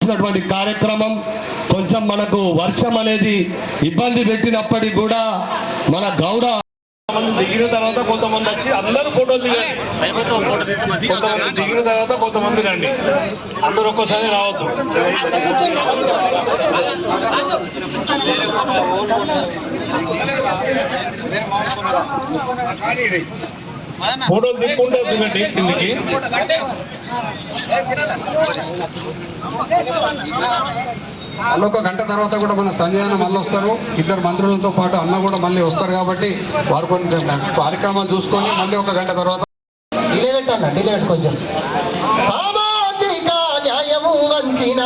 చేసినటువంటి కార్యక్రమం కొంచెం మనకు వర్షం అనేది ఇబ్బంది పెట్టినప్పటికీ కూడా మన గౌడ కొంతమంది దిగిన తర్వాత కొంతమంది వచ్చి అందరూ ఫోటోలు దిగండి. కొంతమంది దిగిన తర్వాత కొంతమంది రండి. అందరూ ఒక్కసారి రావద్దు. ఫోటోలు దిక్కుంటే వస్తుందండి కిందికి. మళ్ళీ ఒక గంట తర్వాత కూడా మన సంజయ్ అన్న మళ్ళీ వస్తారు. ఇద్దరు మంత్రులతో పాటు అన్న కూడా మళ్ళీ వస్తారు కాబట్టి వారు కొన్ని కార్యక్రమాలు చూసుకొని మళ్ళీ ఒక గంట తర్వాత డిలే పెట్టన్న డిలే కొంచెం సామాజిక న్యాయము వంచిన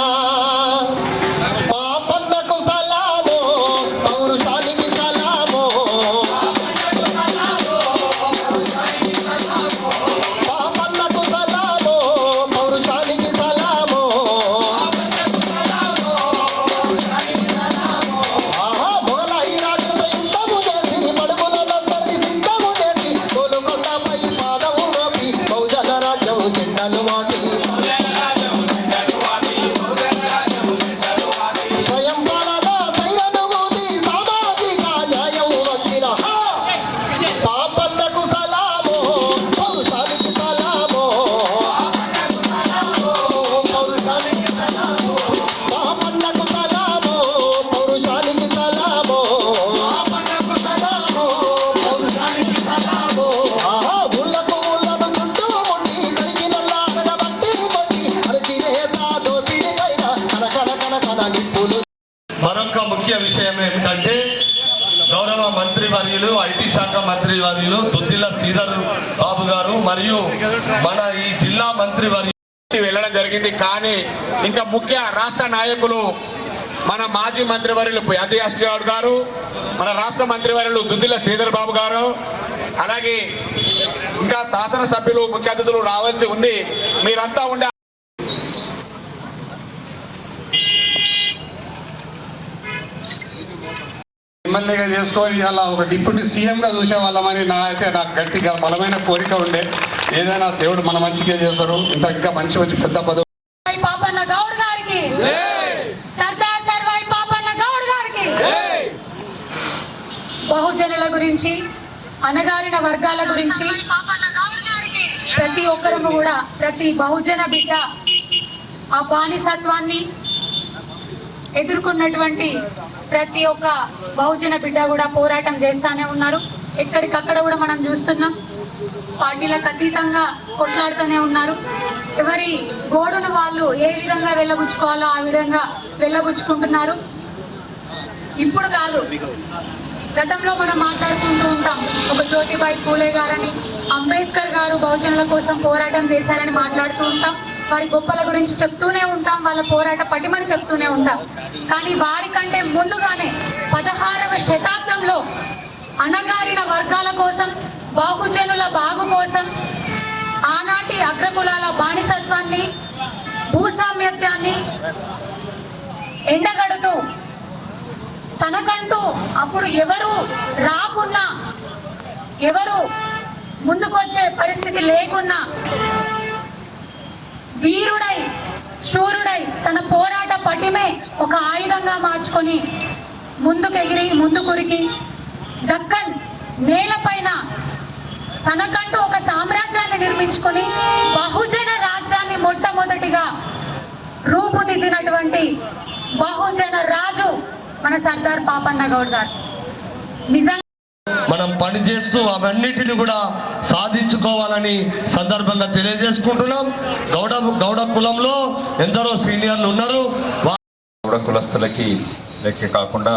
మరియు మన ఈ జిల్లా మంత్రి వర్యులు వెళ్ళడం జరిగింది. కానీ ఇంకా ముఖ్య రాష్ట్ర నాయకులు మన మాజీ మంత్రివర్యులు యాది గౌడ్ గారు మన రాష్ట్ర మంత్రివర్యులు దుద్దిల శ్రీధర్ బాబు గారు అలాగే ఇంకా శాసనసభ్యులు ముఖ్య అతిథులు రావాల్సి ఉంది. మీరంతా ఉండే ఎమ్మెల్యేగా చేసుకొని ఇలా ఒక డిప్యూటీ సీఎంగా చూసేవాళ్ళమని నా అయితే నాకు గట్టిగా బలమైన కోరిక ఉండే. ఏదైనా దేవుడు మన మంచిగా చేస్తారు ఇంత ఇంకా మంచి మంచి పెద్ద పదవి. గారికి. గారికి. బహుజనుల గురించి అణగారిన వర్గాల గురించి ప్రతి ఒక్కరము కూడా ప్రతి బహుజన బిడ్డ ఆ బానిసత్వాన్ని ఎదుర్కొన్నటువంటి ప్రతి ఒక్క బహుజన బిడ్డ కూడా పోరాటం చేస్తానే ఉన్నారు. ఎక్కడికక్కడ కూడా మనం చూస్తున్నాం. పార్టీలకు అతీతంగా కొట్లాడుతూనే ఉన్నారు. ఎవరి గోడును వాళ్ళు ఏ విధంగా వెళ్ళబుచ్చుకోవాలో ఆ విధంగా వెళ్ళబుచ్చుకుంటున్నారు. ఇప్పుడు కాదు గతంలో మనం మాట్లాడుకుంటూ ఉంటాం. ఒక జ్యోతిబాయి పూలే గారని అంబేద్కర్ గారు బహుజనుల కోసం పోరాటం చేశారని మాట్లాడుతూ ఉంటాం. వారి గొప్పల గురించి చెప్తూనే ఉంటాం వాళ్ళ పోరాట పటిమని చెప్తూనే ఉంటాం. కానీ వారి కంటే ముందుగానే పదహారవ శతాబ్దంలో అణగారిన వర్గాల కోసం బాహుజనుల బాగు కోసం ఆనాటి అగ్రకులాల బానిసత్వాన్ని భూస్వామ్యత్వాన్ని ఎండగడుతూ తనకంటూ అప్పుడు ఎవరు రాకున్నా ఎవరు ముందుకొచ్చే పరిస్థితి లేకున్నా వీరుడై శూరుడై తన పోరాట పటిమే ఒక ఆయుధంగా మార్చుకొని ముందుకెగిరి ముందుకురికి దక్కన్ నేలపైన తనకంటూ ఒక సామ్రాజ్యాన్ని నిర్మించుకొని బహుజన రాజ్యాన్ని మొట్టమొదటిగా రూపుదిద్దినటువంటి బహుజన రాజు మన సర్దార్ పాపన్న గౌడ్ గారు. నిజంగా మనం పని చేస్తూ అవన్నిటిని కూడా సాధించుకోవాలని సందర్భంగా తెలియజేసుకుంటున్నాం. గౌడ గౌడ కులంలో ఎందరో సీనియర్లు ఉన్నారు. గౌడ కులస్తులకి లెక్క కాకుండా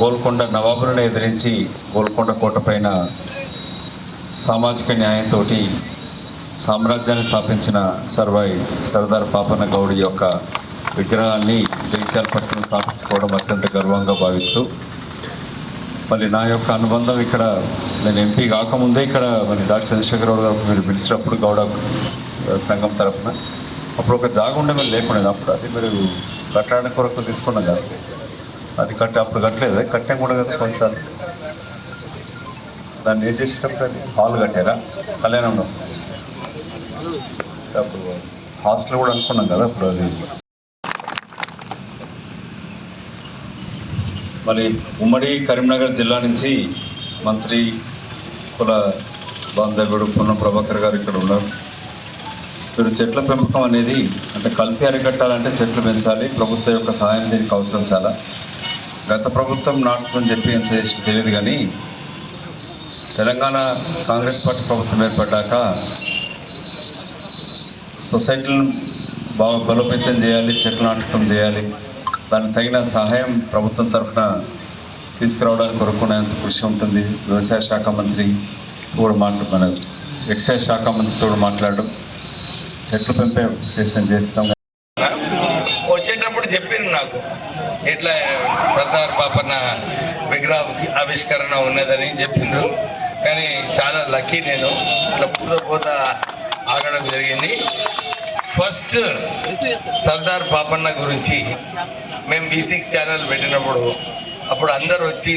గోల్కొండ నవాబులను ఎదిరించి గోల్కొండ కోట పైన సామాజిక న్యాయంతో సామ్రాజ్యాన్ని స్థాపించిన సర్వాయి సర్దార్ పాపన్న గౌడి యొక్క విగ్రహాన్ని జగిత్యాల పట్టణం స్థాపించుకోవడం అత్యంత గర్వంగా భావిస్తూ మళ్ళీ నా యొక్క అనుబంధం ఇక్కడ నేను ఎంపీ కాకముందే ఇక్కడ మరి డాక్టర్ చంద్రశేఖరరావు గారు మీరు పిలిచినప్పుడు గౌడ సంఘం తరఫున. అప్పుడు ఒక జాగ ఉండే మీరు లేకుండా అప్పుడు అది మీరు కట్టడానికి కొరకు తీసుకున్నాం కదా. అది కట్టి అప్పుడు కట్టలేదు? కట్టాం కూడా కదా కొన్నిసార్లు. దాన్ని ఏం చేసేటప్పుడు అది హాల్ కట్టారా? కళ్యాణంలో అప్పుడు హాస్టల్ కూడా అనుకున్నాం కదా అప్పుడు అది మరి ఉమ్మడి కరీంనగర్ జిల్లా నుంచి మంత్రి కుల బాంధవ్యుడు పొన్నం ప్రభాకర్ గారు ఇక్కడ ఉన్నారు. మీరు చెట్ల పెంపకం అనేది అంటే కల్తీ అరికట్టాలంటే చెట్లు పెంచాలి ప్రభుత్వం యొక్క సహాయం దీనికి అవసరం చాలా. గత ప్రభుత్వం నాటుతుందని చెప్పి ఎంత చేసి తెలియదు కానీ తెలంగాణ కాంగ్రెస్ పార్టీ ప్రభుత్వం ఏర్పడ్డాక సొసైటీలను బాగా బలోపేతం చేయాలి చెట్లు నాటకం చేయాలి దానికి తగిన సహాయం ప్రభుత్వం తరఫున తీసుకురావడానికి కొరకునేంత కృషి ఉంటుంది. వ్యవసాయ శాఖ మంత్రి కూడా మాట్లా మన ఎక్సైజ్ శాఖ మంత్రితో కూడా మాట్లాడు. చెట్లు పెంపే చేసాం చేస్తాం. వచ్చేటప్పుడు చెప్పింది నాకు. ఇట్లా సర్దార్ పాపన్న విగ్రహ ఆవిష్కరణ ఉన్నదని చెప్పిండ్రు కానీ చాలా లక్కీ నేను. ఇట్లా పూత పూత ఆగడం జరిగింది. ఫస్ట్ సర్దార్ పాపన్న గురించి మేము బీ సిక్స్ ఛానల్ పెట్టినప్పుడు అప్పుడు అందరు వచ్చి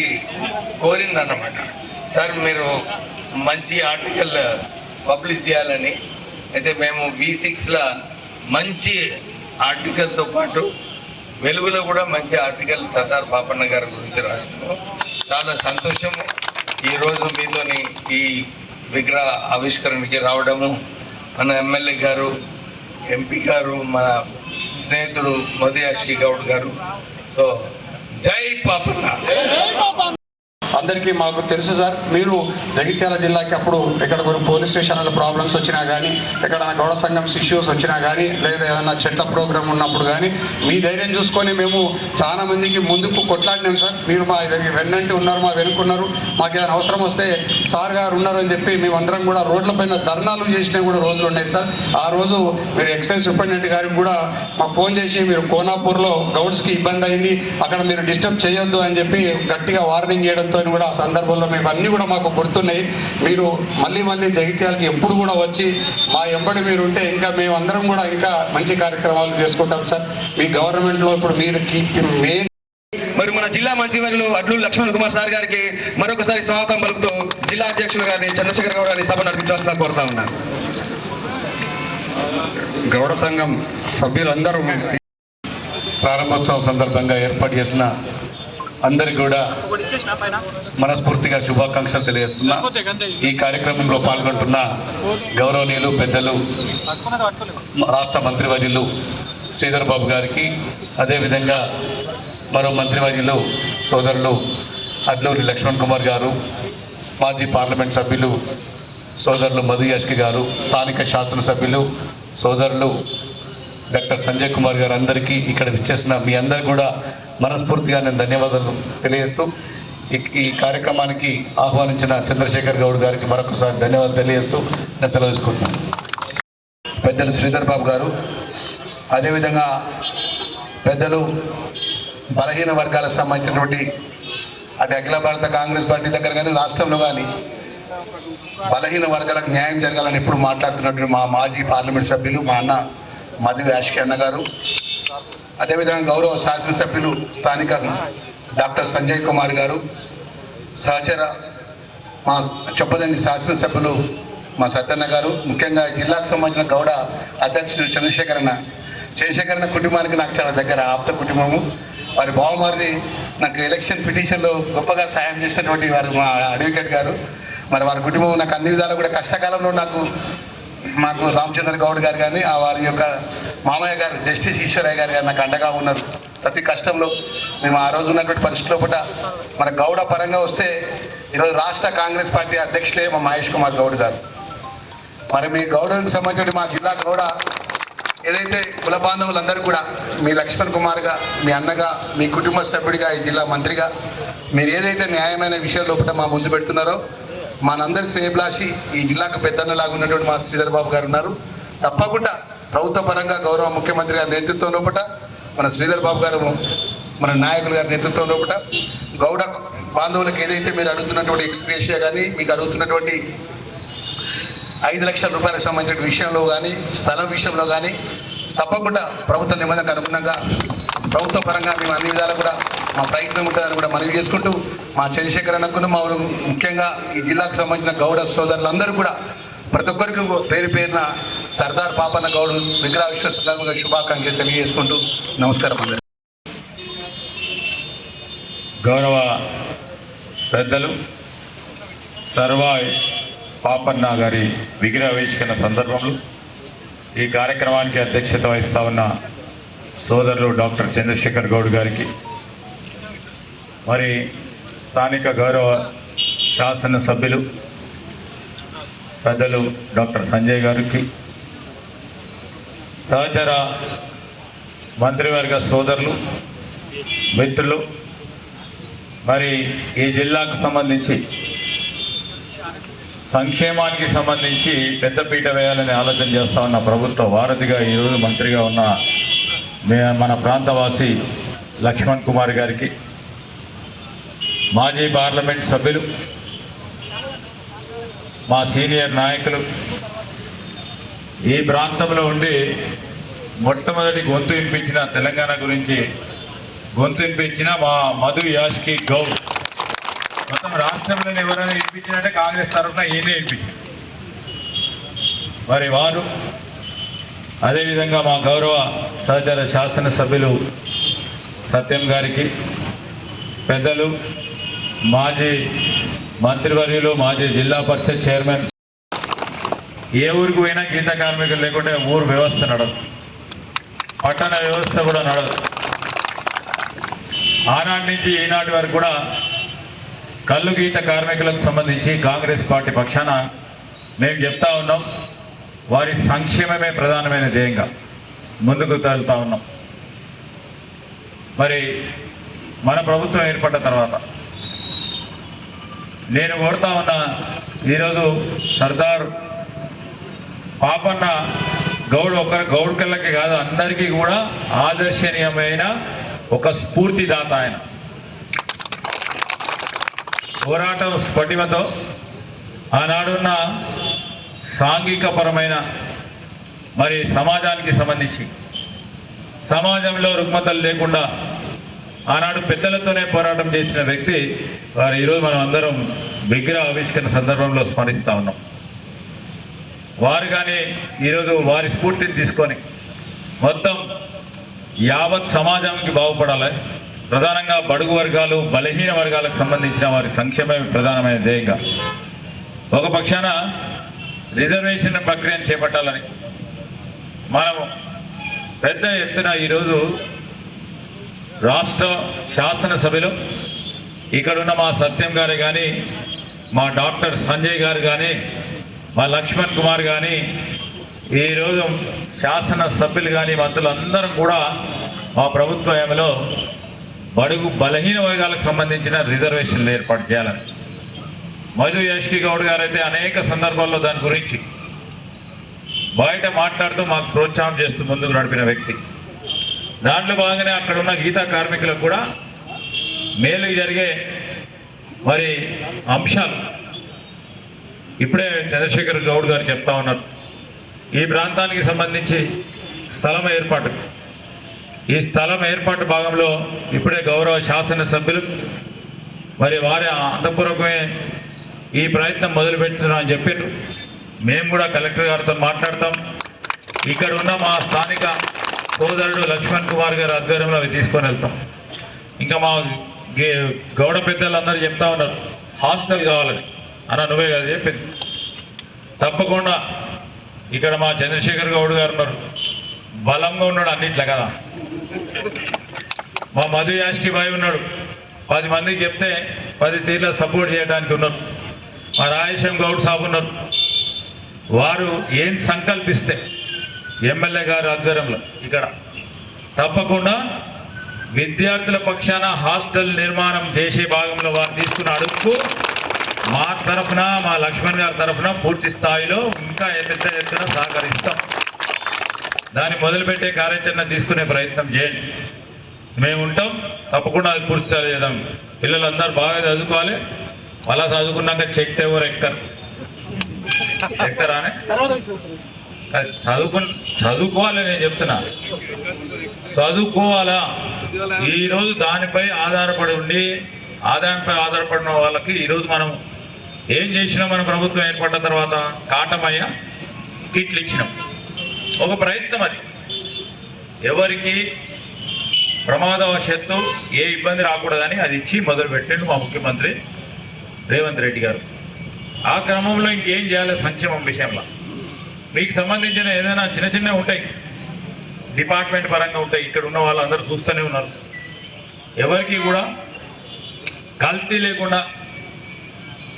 కోరిందన్నమాట. సార్ మీరు మంచి ఆర్టికల్ పబ్లిష్ చేయాలని. అయితే మేము బీ సిక్స్లో మంచి ఆర్టికల్తో పాటు వెలుగులో కూడా మంచి ఆర్టికల్ సర్దార్ పాపన్న గారి గురించి రాసినాము. చాలా సంతోషం ఈరోజు మీతోని ఈ విగ్రహ ఆవిష్కరణకి రావడము. మన ఎమ్మెల్యే గారు ఎంపీ గారు మన స్నేహితుడు మధుయాష్కి గౌడ్ గారు. సో జై పాపన్న. అందరికీ మాకు తెలుసు సార్. మీరు జగిత్యాల జిల్లాకి అప్పుడు ఎక్కడ కొన్ని పోలీస్ స్టేషన్ల ప్రాబ్లమ్స్ వచ్చినా కానీ ఎక్కడైనా గౌడ సంఘం ఇష్యూస్ వచ్చినా కానీ లేదా ఏదైనా చెట్ల ప్రోగ్రామ్ ఉన్నప్పుడు కానీ మీ ధైర్యం చూసుకొని మేము చాలా మందికి ముందుకు కొట్లాడినాం సార్. మీరు మా వెన్నంటి ఉన్నారు మా వెనుకున్నారు మాకు ఏదైనా అవసరం వస్తే సార్ గారు ఉన్నారని చెప్పి మేమందరం కూడా రోడ్లపైన ధర్నాలు చేసిన కూడా రోజులు ఉన్నాయి సార్. ఆ రోజు మీరు ఎక్సైజ్ సూపరింటెండెంట్ గారికి కూడా మాకు ఫోన్ చేసి మీరు కోనాపూర్లో గౌడ్స్కి ఇబ్బంది అయింది. అక్కడ మీరు డిస్టర్బ్ చేయొద్దు అని చెప్పి గట్టిగా వార్నింగ్ చేయడంతో కూడా ఆ సందర్భంలో మేము అన్నీ కూడా మాకు గుర్తున్నాయి. మీరు మళ్ళీ మళ్ళీ జగిత్యాలకి ఎప్పుడు కూడా వచ్చి మా ఎంబడి మీరు ఉంటే ఇంకా మేము అందరం కూడా ఇంకా మంచి కార్యక్రమాలు చేసుకుంటాం సార్. మీ గవర్నమెంట్లో ఇప్పుడు మీరు మెయిన్ మరి మన జిల్లా మంత్రివర్యులు అడ్లు లక్ష్మణ్ కుమార్ సార్ గారికి మరొకసారి స్వాగతం పలుకుతూ జిల్లా అధ్యక్షులు గారిని చంద్రశేఖర్ గౌడ్ గారిని సభ నడిపించాల్సిన కోరుతా ఉన్నాను గౌడ సంఘం సభ్యులందరూ ప్రారంభోత్సవం సందర్భంగా ఏర్పాటు చేసిన అందరికి కూడా మనస్ఫూర్తిగా శుభాకాంక్షలు తెలియజేస్తున్నా. ఈ కార్యక్రమంలో పాల్గొంటున్న గౌరవనీయులు పెద్దలు రాష్ట్ర మంత్రివర్యులు శ్రీధర్ బాబు గారికి అదేవిధంగా మరో మంత్రివర్యులు సోదరులు అడ్లూరి లక్ష్మణ్ కుమార్ గారు మాజీ పార్లమెంట్ సభ్యులు సోదరులు మధు యాష్కి గారు స్థానిక శాసనసభ్యులు సోదరులు డాక్టర్ సంజయ్ కుమార్ గారు అందరికీ ఇక్కడ విచ్చేసిన మీ అందరు కూడా మనస్ఫూర్తిగా నేను ధన్యవాదాలు తెలియజేస్తూ ఈ- ఈ కార్యక్రమానికి ఆహ్వానించిన చంద్రశేఖర్ గౌడ్ గారికి మరొకసారి ధన్యవాదాలు తెలియజేస్తూ నేను సెలవు తీసుకుంటున్నాను. పెద్దలు శ్రీధర్ బాబు గారు అదేవిధంగా పెద్దలు బలహీన వర్గాలకు సంబంధించినటువంటి అటు అఖిల భారత కాంగ్రెస్ పార్టీ దగ్గర కానీ రాష్ట్రంలో కానీ బలహీన వర్గాలకు న్యాయం జరగాలని ఎప్పుడు మాట్లాడుతున్నటువంటి మా మాజీ పార్లమెంట్ సభ్యులు మా అన్న మధు యాష్కి అన్న గారు అదేవిధంగా గౌరవ శాసనసభ్యులు స్థానిక డాక్టర్ సంజయ్ కుమార్ గారు సహచర మా చొప్పదండి శాసనసభ్యులు మా సత్యన్న గారు ముఖ్యంగా జిల్లాకు సంబంధించిన గౌడ అధ్యక్షుడు చంద్రశేఖర్ అన్న చంద్రశేఖర్ అన్న కుటుంబానికి నాకు చాలా దగ్గర ఆప్త కుటుంబము. వారి బావమారిది నాకు ఎలక్షన్ పిటిషన్లో గొప్పగా సాయం చేసినటువంటి వారు మా అడ్వకేట్ గారు. మరి వారి కుటుంబం నాకు అన్ని విధాలు కూడా కష్టకాలంలో నాకు మాకు రామచంద్ర గౌడ్ గారు కానీ ఆ వారి యొక్క మామయ్య గారు జస్టిస్ ఈశ్వరయ్య గారు గారు నాకు అండగా ఉన్నారు. ప్రతి కష్టంలో మేము ఆ రోజు ఉన్నటువంటి పరిస్థితుల్లో పూట మన గౌడ పరంగా వస్తే ఈరోజు రాష్ట్ర కాంగ్రెస్ పార్టీ అధ్యక్షులే మా మహేష్ కుమార్ గౌడ్ గారు. మరి మీ గౌడకు సంబంధించిన మా జిల్లా గౌడ ఏదైతే కుల బాంధవులందరూ కూడా మీ లక్ష్మణ్ కుమార్గా మీ అన్నగా మీ కుటుంబ సభ్యుడిగా ఈ జిల్లా మంత్రిగా మీరు ఏదైతే న్యాయమైన విషయం లోపల మా ముందు పెడుతున్నారో మనందరి శ్రేయభిలాషి ఈ జిల్లాకు పెద్దన్నలాగా ఉన్నటువంటి మా శ్రీధర్ బాబు గారు ఉన్నారు. తప్పకుండా ప్రభుత్వ పరంగా గౌరవ ముఖ్యమంత్రి గారి నేతృత్వం లోపల మన శ్రీధర్ బాబు గారు మన నాయకులు గారి నేతృత్వం లోపల గౌడ బాంధవులకు ఏదైతే మీరు అడుగుతున్నటువంటి ఎక్స్గ్రేషియా కానీ మీకు అడుగుతున్నటువంటి ఐదు లక్షల రూపాయలకు సంబంధించిన విషయంలో కానీ స్థలం విషయంలో కానీ తప్పకుండా ప్రభుత్వ నిబంధనకు అనుగుణంగా ప్రభుత్వ పరంగా మేము అన్ని విధాలు కూడా మా ప్రయత్నం ఉంటుందని కూడా మనవి చేసుకుంటూ మా చంద్రశేఖర్ అన్నకును మా ముఖ్యంగా ఈ జిల్లాకు సంబంధించిన గౌడ సోదరులందరూ కూడా ప్రతి ఒక్కరికి పేరు పేరున సర్దార్ పాపన్న గౌడ్ విగ్రహావిష్కరణ సందర్భంగా శుభాకాంక్షలు తెలియజేసుకుంటూ నమస్కారం అందరు గౌరవ పెద్దలు సర్వాయ్ పాపన్న గారి విగ్రహావిష్కరణ సందర్భంలో ఈ కార్యక్రమానికి అధ్యక్షత వహిస్తా ఉన్న సోదరులు డాక్టర్ చంద్రశేఖర్ గౌడ్ గారికి మరి స్థానిక గౌరవ శాసన సభ్యులు పెద్దలు డాక్టర్ సంజయ్ గారికి సహచర మంత్రివర్గ సోదరులు మిత్రులు మరి ఈ జిల్లాకు సంబంధించి సంక్షేమానికి సంబంధించి పెద్దపీట వేయాలని ఆలోచన చేస్తా ఉన్న ప్రభుత్వ వారధిగా ఈరోజు మంత్రిగా ఉన్న మన ప్రాంతవాసి లక్ష్మణ్ కుమార్ గారికి మాజీ పార్లమెంట్ సభ్యులు మా సీనియర్ నాయకులు. ఈ ప్రాంతంలో ఉండి మొట్టమొదటి గొంతు వినిపించిన తెలంగాణ గురించి గొంతు వినిపించిన మా మధు యాష్కి గౌడ్ మొత్తం రాష్ట్రంలో ఎవరైనా వినిపించినట్టే కాంగ్రెస్ తరఫున ఈయనే వినిపించారు. మరి వారు అదేవిధంగా మా గౌరవ సహచర శాసనసభ్యులు సత్యం గారికి పెద్దలు మాజీ మంత్రివర్యులు మాజీ జిల్లా పరిషత్ చైర్మన్. ఏ ఊరికి పోయినా గీత కార్మికులు లేకుంటే ఊరు వ్యవస్థ నడదు. పట్టణ వ్యవస్థ కూడా నడదు. ఆనాటి నుంచి ఈనాటి వరకు కూడా కళ్ళు గీత కార్మికులకు సంబంధించి కాంగ్రెస్ పార్టీ పక్షాన మేము చెప్తా ఉన్నాం. వారి సంక్షేమమే ప్రధానమైన ధ్యేయంగా ముందుకు వెళ్తా ఉన్నాం. మరి మన ప్రభుత్వం ఏర్పడ్డ తర్వాత నేను కోరుతా ఉన్న ఈరోజు సర్దార్ పాపన్న గౌడ్ ఒక గౌడ్ కళ్ళకి కాదు అందరికీ కూడా ఆదర్శనీయమైన ఒక స్ఫూర్తిదాత ఆయన. పోరాటం స్ఫటిమతో ఆనాడున్న సాంఘికపరమైన మరి సమాజానికి సంబంధించి సమాజంలో రుగ్మతలు లేకుండా ఆనాడు పెద్దలతోనే పోరాటం చేసిన వ్యక్తి వారు ఈరోజు మనం అందరం విగ్రహ ఆవిష్కరణ సందర్భంలో స్మరిస్తూ ఉన్నాం. వారు కానీ ఈరోజు వారి స్ఫూర్తిని తీసుకొని మొత్తం యావత్ సమాజానికి బాగుపడాలి. ప్రధానంగా బడుగు వర్గాలు బలహీన వర్గాలకు సంబంధించిన వారి సంక్షేమమే ప్రధానమైన ధ్యేయంగా. ఒక పక్షాన రిజర్వేషన్ ప్రక్రియను చేపట్టాలని మనం పెద్ద ఎత్తున ఈరోజు రాష్ట్ర శాసనసభలో ఇక్కడున్న మా సత్యం గారు కానీ మా డాక్టర్ సంజయ్ గారు కానీ మా లక్ష్మణ్ కుమార్ కానీ ఈరోజు శాసన సభ్యులు కానీ మంత్రులందరం కూడా మా ప్రభుత్వ హయాంలో బడుగు బలహీన వర్గాలకు సంబంధించిన రిజర్వేషన్లు ఏర్పాటు చేయాలని. మధు యష్కి గౌడ్ గారు అయితే అనేక సందర్భాల్లో దాని గురించి బయట మాట్లాడుతూ మాకు ప్రోత్సాహం చేస్తూ ముందుకు నడిపిన వ్యక్తి. దాంట్లో భాగంగానే అక్కడ ఉన్న గీతా కార్మికులకు కూడా మేలు జరిగే మరి అంశాలు. ఇప్పుడే చంద్రశేఖర్ గౌడ్ గారు చెప్తా ఉన్నారు. ఈ ప్రాంతానికి సంబంధించి స్థలం ఏర్పాటు. ఈ స్థలం ఏర్పాటు భాగంలో ఇప్పుడే గౌరవ శాసనసభ్యులు మరి వారి అంతపూర్వకమే ఈ ప్రయత్నం మొదలుపెడుతున్నాం చెప్పారు మేము కూడా కలెక్టర్ గారితో మాట్లాడతాం. ఇక్కడ ఉన్న మా స్థానిక సోదరుడు లక్ష్మణ్ కుమార్ గారి ఆధ్వర్యంలో అవి తీసుకొని వెళ్తాం. ఇంకా మా గే- గౌడ పెద్దలందరూ చెప్తా ఉన్నారు హాస్టల్ కావాలని. అన్న నువ్వే కదా చెప్పింది. తప్పకుండా ఇక్కడ మా చంద్రశేఖర్ గౌడ్ గారు ఉన్నారు. బలంగా ఉన్నాడు అన్నిట్లో కదా. మా మధు యాష్కి బాయ్ ఉన్నాడు. పది మందికి చెప్తే పది తీర్ల సపోర్ట్ చేయడానికి ఉన్నారు. మా రాయేశం గౌడ్ సాబ్ ఉన్నారు. వారు ఏం సంకల్పిస్తే ఎమ్మెల్యే గారి ఆధ్వర్యంలో ఇక్కడ తప్పకుండా విద్యార్థుల పక్షాన హాస్టల్ నిర్మాణం చేసే భాగంలో వారు తీసుకున్న అడుగు మా తరఫున మా లక్ష్మణ్ గారి తరఫున పూర్తి స్థాయిలో ఇంకా ఎంత ఎత్తున సహకరిస్తాం. దాన్ని మొదలుపెట్టే కార్యాచరణ తీసుకునే ప్రయత్నం చేయండి. మేము ఉంటాం తప్పకుండా అది పూర్తి చేద్దాం. పిల్లలందరూ బాగా చదువుకోవాలి. అలా చదువుకున్నాక చెక్ ఎవరు ఎక్కరు? ఎక్కరానే చదువుకు చదువుకోవాలి నేను చెప్తున్నా. చదువుకోవాలా? ఈరోజు దానిపై ఆధారపడి ఉండి ఆదాయంపై ఆధారపడిన వాళ్ళకి ఈరోజు మనం ఏం చేసినాం మన ప్రభుత్వం ఏర్పడిన తర్వాత? కాటమయ్య కిట్లు ఇచ్చినాం. ఒక ప్రయత్నం అది. ఎవరికి ప్రమాదవశాత్తు ఏ ఇబ్బంది రాకూడదని అది ఇచ్చి మొదలుపెట్టిండు మా ముఖ్యమంత్రి రేవంత్ రెడ్డి గారు. ఆ క్రమంలో ఇంకేం చేయాలి సంక్షేమం విషయంలో? మీకు సంబంధించిన ఏదైనా చిన్న చిన్నవి ఉంటాయి. డిపార్ట్మెంట్ పరంగా ఉంటాయి. ఇక్కడ ఉన్న వాళ్ళందరూ చూస్తూనే ఉన్నారు. ఎవరికి కూడా కల్తీ లేకుండా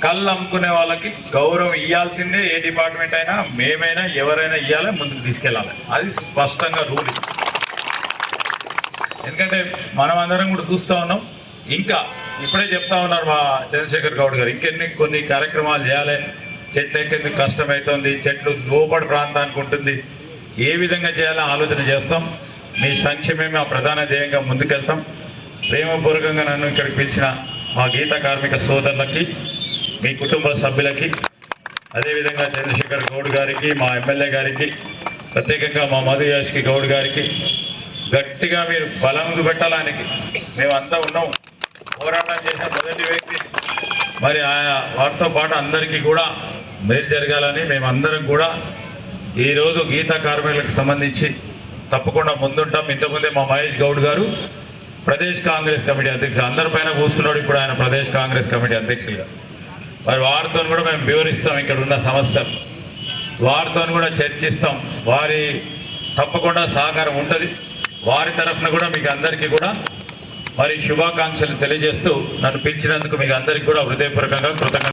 కళ్ళు అమ్ముకునే వాళ్ళకి గౌరవం ఇవ్వాల్సిందే ఏ డిపార్ట్మెంట్ అయినా మేమైనా ఎవరైనా ఇవ్వాలి ముందుకు తీసుకెళ్ళాలి. అది స్పష్టంగా రూల్. ఎందుకంటే మనం అందరం కూడా చూస్తూ ఉన్నాం. ఇంకా ఇప్పుడే చెప్తా ఉన్నారు మా చంద్రశేఖర్ గౌడ్ గారు. ఇంకెన్ని కొన్ని కార్యక్రమాలు చేయాలి చెట్లు ఎక్కేందుకు కష్టమవుతుంది చెట్లు లోపడి ప్రాంతానికి ఉంటుంది. ఏ విధంగా చేయాలో ఆలోచన చేస్తాం. మీ సంక్షేమమే మా ప్రధాన ధ్యేయంగా ముందుకెళ్తాం. ప్రేమపూర్వకంగా నన్ను ఇక్కడికి పిలిచిన మా గీత కార్మిక సోదరులకి మీ కుటుంబ సభ్యులకి అదేవిధంగా చంద్రశేఖర్ గౌడ్ గారికి మా ఎమ్మెల్యే గారికి ప్రత్యేకంగా మా మధు యాష్కి గౌడ్ గారికి గట్టిగా మీరు బలం పెట్టడానికి మేమంతా ఉన్నాం. పోరాటం చేసిన మొదటి వ్యక్తి మరి ఆయా వారితో పాటు అందరికీ కూడా మేలు జరగాలని మేమందరం కూడా ఈరోజు గీతా కార్మికులకు సంబంధించి తప్పకుండా ముందుంటాం. ఇంతకుముందే మా మహేష్ గౌడ్ గారు ప్రదేశ్ కాంగ్రెస్ కమిటీ అధ్యక్షుడు అందరిపైన కూర్చున్నాడు ఇప్పుడు ఆయన ప్రదేశ్ కాంగ్రెస్ కమిటీ అధ్యక్షులుగా. మరి వారితో కూడా మేము వివరిస్తాం ఇక్కడ ఉన్న సమస్యలు. వారితో కూడా చర్చిస్తాం. వారి తప్పకుండా సహకారం ఉంటుంది. వారి తరఫున కూడా మీకు అందరికీ కూడా మరి శుభాకాంక్షలు తెలియజేస్తూ నన్ను పిలిచినందుకు మీకు అందరికీ కూడా హృదయపూర్వకంగా కృతజ్ఞత